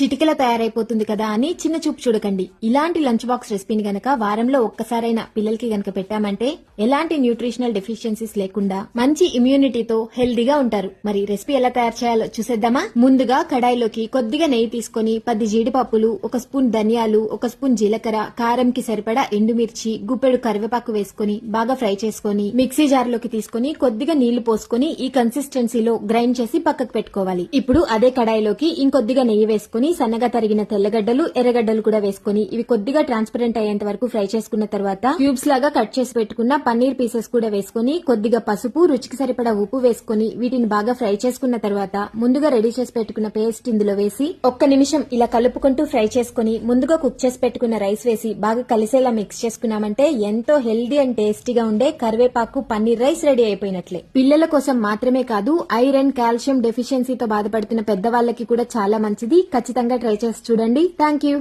చిటికల తయారైపోతుంది కదా అని చిన్న చూపు చూడకండి. ఇలాంటి లంచ్ బాక్స్ రెసిపీని గనక వారంలో ఒక్కసారైనా పిల్లలకి గనక పెట్టామంటే ఎలాంటి న్యూట్రిషనల్ డెఫిషియన్సీస్ లేకుండా మంచి ఇమ్యూనిటీతో హెల్దీగా ఉంటారు. మరి రెసిపీ ఎలా తయారు చేయాలో చూసేద్దామా? ముందుగా కడాయిలోకి కొద్దిగా నెయ్యి తీసుకొని పది జీడిపప్పులు ఒక స్పూన్ ధనియాలు ఒక స్పూన్ జీలకర్ర కారంకి సరిపడా ఎండుమిర్చి గుప్పెడు కరివేపాకు వేసుకొని బాగా ఫ్రై చేసుకొని మిక్సీ జార్లోకి తీసుకొని కొద్దిగా నీళ్ళు పోసుకొని ఈ కన్సిస్టెన్సీలో గ్రైండ్ చేసి పక్కకు పెట్టుకోవాలి. ఇప్పుడు అదే కడాయిలోకి ఇంకొద్దిగా నెయ్యి వేసుకొని సన్నగా తరిగిన తెల్లగడ్డలు ఎర్రగడ్డలు కూడా వేసుకొని ఇవి కొద్దిగా ట్రాన్స్పరెంట్ అయ్యేంత వరకు ఫ్రై చేసుకున్న తర్వాత క్యూబ్స్ లాగా కట్ చేసి పెట్టుకున్న పన్నీర్ పీసెస్ కూడా వేసుకొని కొద్దిగా పసుపు రుచికి సరిపడా ఉప్పు వేసుకొని వీటిని బాగా ఫ్రై చేసుకున్న తర్వాత ముందుగా రెడీ చేసి పెట్టుకున్న పేస్ట్ ఇందులో వేసి ఒక్క నిమిషం ఇలా కలుపుకుంటూ ఫ్రై చేసుకుని ముందుగా కుక్ చేసి పెట్టుకున్న రైస్ వేసి బాగా కలిసేలా మిక్స్ చేసుకున్నామంటే ఎంతో హెల్దీ అండ్ టేస్టీగా ఉండే కరివేపాకు పన్నీర్ రైస్ రెడీ అయిపోయినట్లే. పిల్లల కోసం మాత్రమే కాదు ఐరన్ కాల్షియం డెఫిషియన్సీతో బాధపడుతున్న పెద్దవాళ్ళకి కూడా చాలా మంచిది. ఖచ్చితంగా ట్రై చేసి చూడండి. Thank you